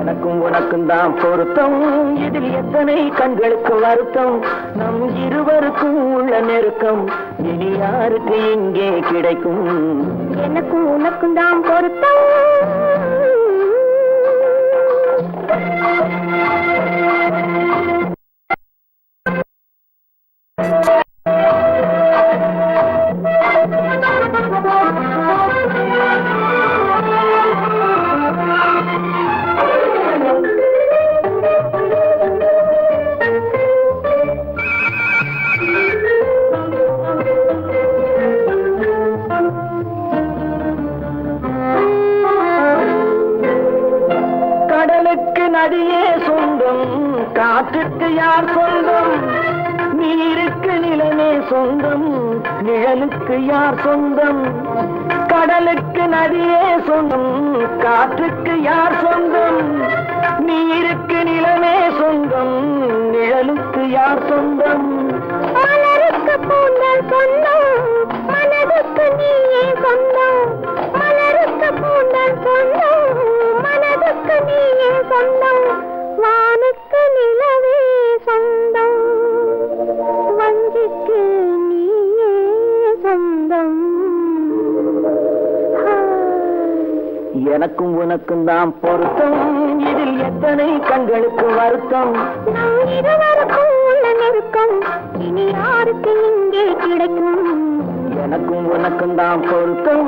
எனக்கும் உனக்கும் தான் பொருத்தம். இதில் எத்தனை கண்களுக்கு வருத்தம்? நம் இருவருக்கும் உள்ள நெருக்கம். இனி யாருக்கு இங்கே கிடைக்கும்? எனக்கும் உனக்கும் தான் பொருத்தம். கடலுக்கு நதியே சொந்தம் காற்றுக்கு யார் சொந்தம்? நீருக்கு நிலமே சொந்தம் நிழலுக்கு யார் சொந்தம்? கடலுக்கு நதியே சொந்தம் காற்றுக்கு யார் சொந்தம்? நீருக்கு நிலமே சொந்தம் நிழலுக்கு யார் சொந்தம்? மலருக்கு பூந்தல் சொந்தம் மனதுக்கு நீயே சொந்தம். மலருக்கு பூந்தல் சொந்தம் மனதுக்கு நீயே சொந்தம் வானுக்கு நிலவே சொந்தம். வஞ்சிக்கு நீயே சொந்தம். எனக்கும் உனக்கும் தான் பொருத்தம். இதில் எத்தனை கண்களுக்கு வருத்தம்? இருவருக்கும் உள்ள நெருக்கம். இனி யாருக்கு இங்கே கிடைக்கும்? எனக்கும் உனக்கும் தான் பொருத்தம்.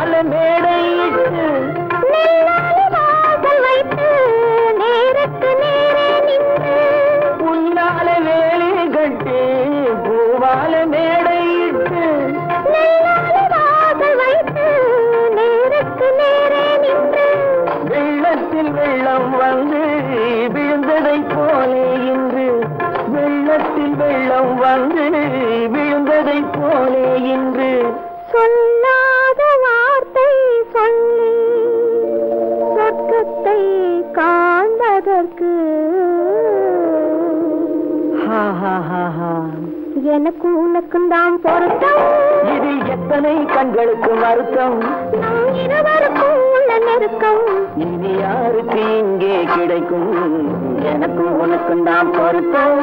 பூவால மேடையிட்டு வைத்து நேருக்கு நேரே நின்று புல்லால வேலி கட்டி பூவால மேடையிட்டு வைத்து நேருக்கு நேரே நின்று வெள்ளத்தில் வெள்ளம் வந்து விழுந்ததை போலே இன்று. வெள்ளத்தில் வெள்ளம் வந்து விழுந்ததை போலே இன்று. சொல்லாத ஹா எனக்கும் உனக்கும் தான் பொருத்தம். இது எத்தனை கண்களுக்கு வருத்தம்? நம் இருவருக்கும் உள்ள நெருக்கம். இனி யாருக்கு இங்கே கிடைக்கும்? எனக்கும் உனக்கும் தான் பொருத்தம்.